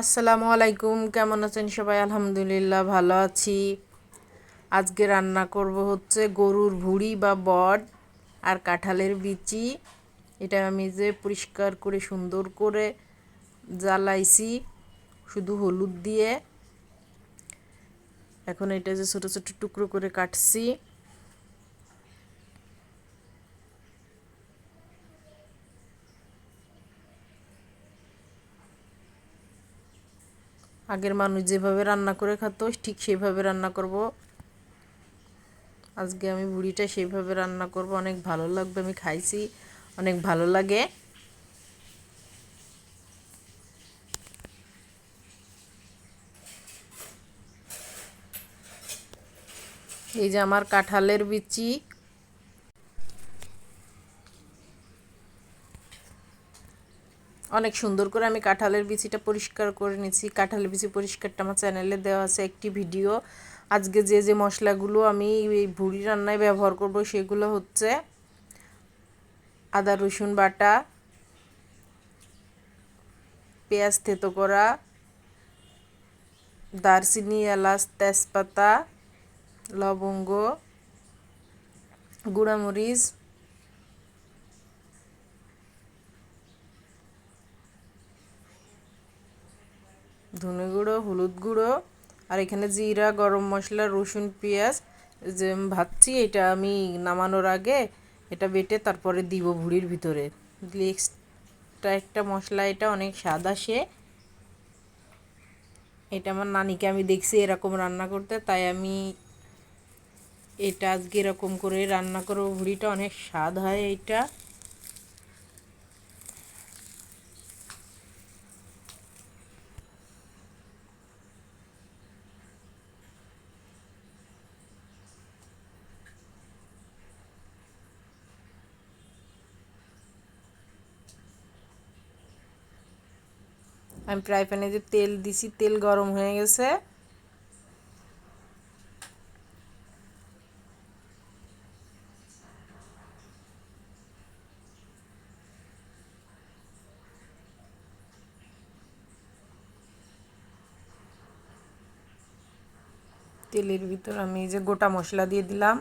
আসসালামু আলাইকুম, কেমন আছেন সবাই? আলহামদুলিল্লাহ ভালো আছি। আজকে রান্না করব হচ্ছে গরুর ভুড়ি বা বড আর কাঁঠালের বিচি। এটা আমি যে পরিষ্কার করে সুন্দর করে জ্বালাইছি, শুধু হলুদ দিয়ে। এখন এটা যে ছোটো ছোটো টুকরো করে কাটছি। আগের মানুষ যেভাবে রান্না করে খাতো, ঠিক সেইভাবে রান্না করব। আজকে আমি বুড়িটা সেইভাবে রান্না করব। অনেক ভালো লাগবে, আমি খাইছি। অনেক ভালো লাগে। এই যে আমার কাঁঠালের বিচি। অনেক সুন্দর করে আমি কাঁঠালের বিচিটা পরিষ্কার করে নিয়েছি। কাঁঠালের বিচি পরিষ্কারটা আমার চ্যানেলে দেওয়া আছে একটি ভিডিও। আজকে যে যে মশলাগুলো আমি এই ভুড়ি রান্নায় ব্যবহার করব সেগুলো হচ্ছে আদা, রসুন বাটা, পেঁয়াজ থেতো করা, দারচিনি, এলাচ, তেজপাতা, লবঙ্গ, গুঁড়ামরিচ ধনে গুঁড়ো, হলুদ গুঁড়ো, আর এখানে জিরা, গরম মশলা, রসুন, পেঁয়াজ যে ভাবছি এটা আমি নামানোর আগে এটা বেটে তারপরে দিব ভুড়ির ভিতরে। দিলে একটা মশলা, এটা অনেক স্বাদ আসে। এটা আমার নানিকে আমি দেখছি এরকম রান্না করতে, তাই আমি এটা আজকে এরকম করে রান্না করব। ভুড়িটা অনেক স্বাদ হয় এইটা। আমি ফ্রাই প্যানে যে তেল দিছি, তেল গরম হয়ে গেছে। তেলের ভিতর আমি যে গোটা মশলা দিয়ে দিলাম।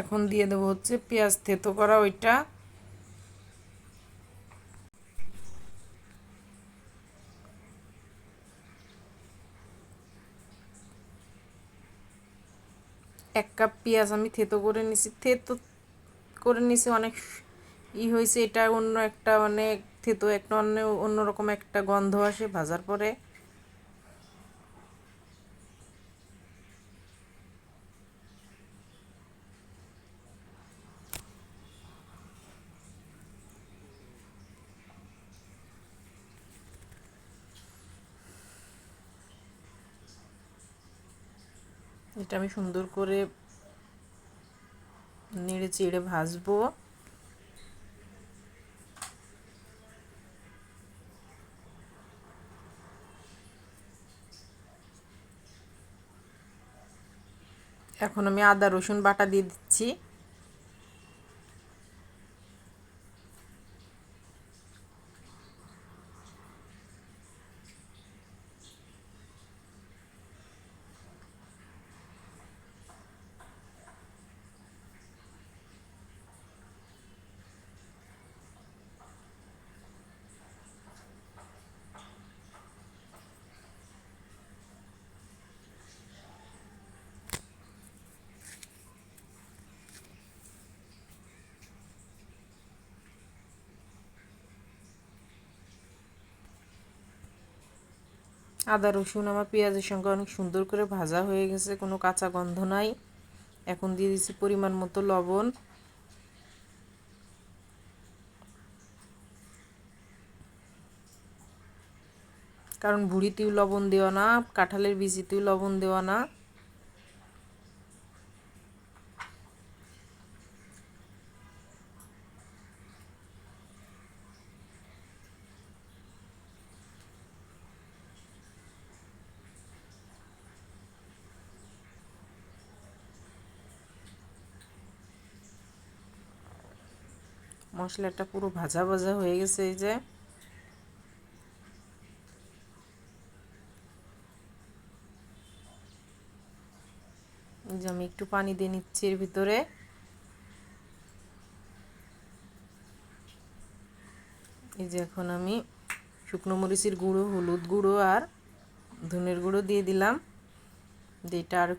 এখন দিয়ে দেবো হচ্ছে পেঁয়াজ থেতো করা ওইটা। এক কাপ পেঁয়াজ আমি থেতো করে নিছি। থেতো করে নিছি অনেক ই হয়েছে, এটা অন্য একটা মানে থেতো একটা অন্য অন্যরকম একটা গন্ধ আসে ভাজার পরে। এটা আমি সুন্দর করে নেড়ে চেড়ে ভাজবো। এখন আমি আদা রসুন বাটা দিয়ে দিচ্ছি। আদা, রসুন, আমার পেঁয়াজের সঙ্গে অনেক সুন্দর করে ভাজা হয়ে গেছে, কোনো কাঁচা গন্ধ নাই। এখন দিয়ে দিচ্ছি পরিমাণ মতো লবণ। কারণ ভুড়িতেও লবণ দেওয়া না, কাঁঠালের বীজিতেও লবণ দেওয়া না। মশলাটা পুরো ভাজা ভাজা হয়ে গেছে এই যে। আমি একটু পানি দিয়ে নিচ্ছি এর ভিতরে। এই যে এখন আমি শুকনো মরিচের গুঁড়ো, হলুদ গুঁড়ো আর ধনের গুঁড়ো দিয়ে দিলাম। যেটা আর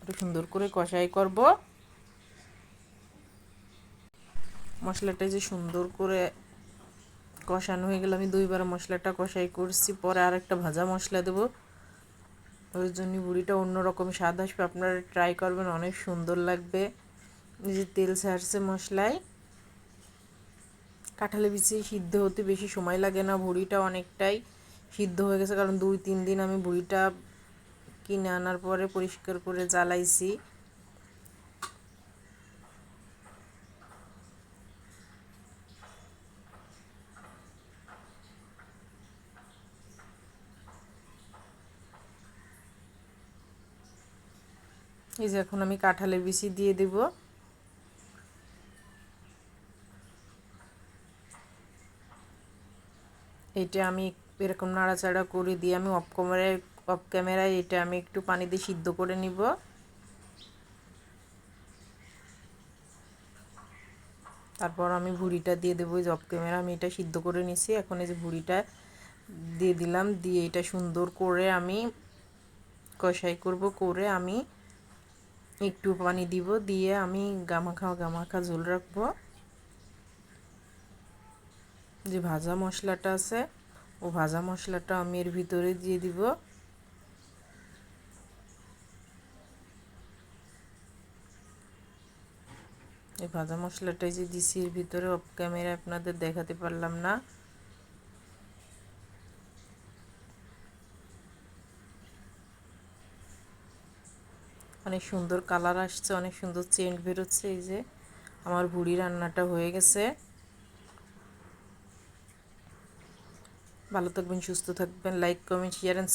একটু সুন্দর করে কষাই করব। মশলাটা যে সুন্দর করে কষানো হয়ে গেলে, আমি দুইবার মশলাটা কষাই করছি, পরে আর একটা ভাজা মশলা দেবো। ওই জন্য বুড়িটা অন্যরকম স্বাদ আসবে, আপনারা ট্রাই করবেন, অনেক সুন্দর লাগবে। যে তেল ছাড়ছে মশলায়। কাঁঠালে বিচি সিদ্ধ হতে বেশি সময় লাগে না ভুড়িটা অনেকটাই সিদ্ধ হয়ে গেছে, কারণ দুই, তিন দিন আমি ভুড়িটা কিনে আনার পরে পরিষ্কার করে জ্বালাইছি। এই যে এখন আমি কাঁঠালের বিচি দিয়ে দেব। এটা আমি এরকম নাড়াচাড়া করে দিয়ে আমি অফ ক্যামেরায় অফ ক্যামেরায় এটা আমি একটু পানি দিয়ে সিদ্ধ করে নিব। তারপর আমি ভুড়িটা দিয়ে দেবো যে অফ ক্যামেরা আমি এটা সিদ্ধ করে নিছি। এখন এই যে ভুড়িটা দিয়ে দিলাম, দিয়ে এটা সুন্দর করে আমি কষাই করব, করে আমি একটু পানি দিব, দিয়ে আমি গামাখা গামাখা ঝোল রাখব। যে ভাজা মশলাটা আছে, ও ভাজা মশলাটা আমি এর ভিতরে দিয়ে দিব। এই ভাজা মশলাটাই যে দিছি এর ভিতরে অফ ক্যামেরা আপনাদের দেখাতে পারলাম না। অনেক সুন্দর কালার আসছে, অনেক সুন্দর চেন্ট বেরোচ্ছে, এই যে আমার বুড়ি রান্নাটা হয়ে গেছে। ভালো থাকবেন, সুস্থ থাকবেন লাইক কমেন্ট শেয়ার অ্যান্ড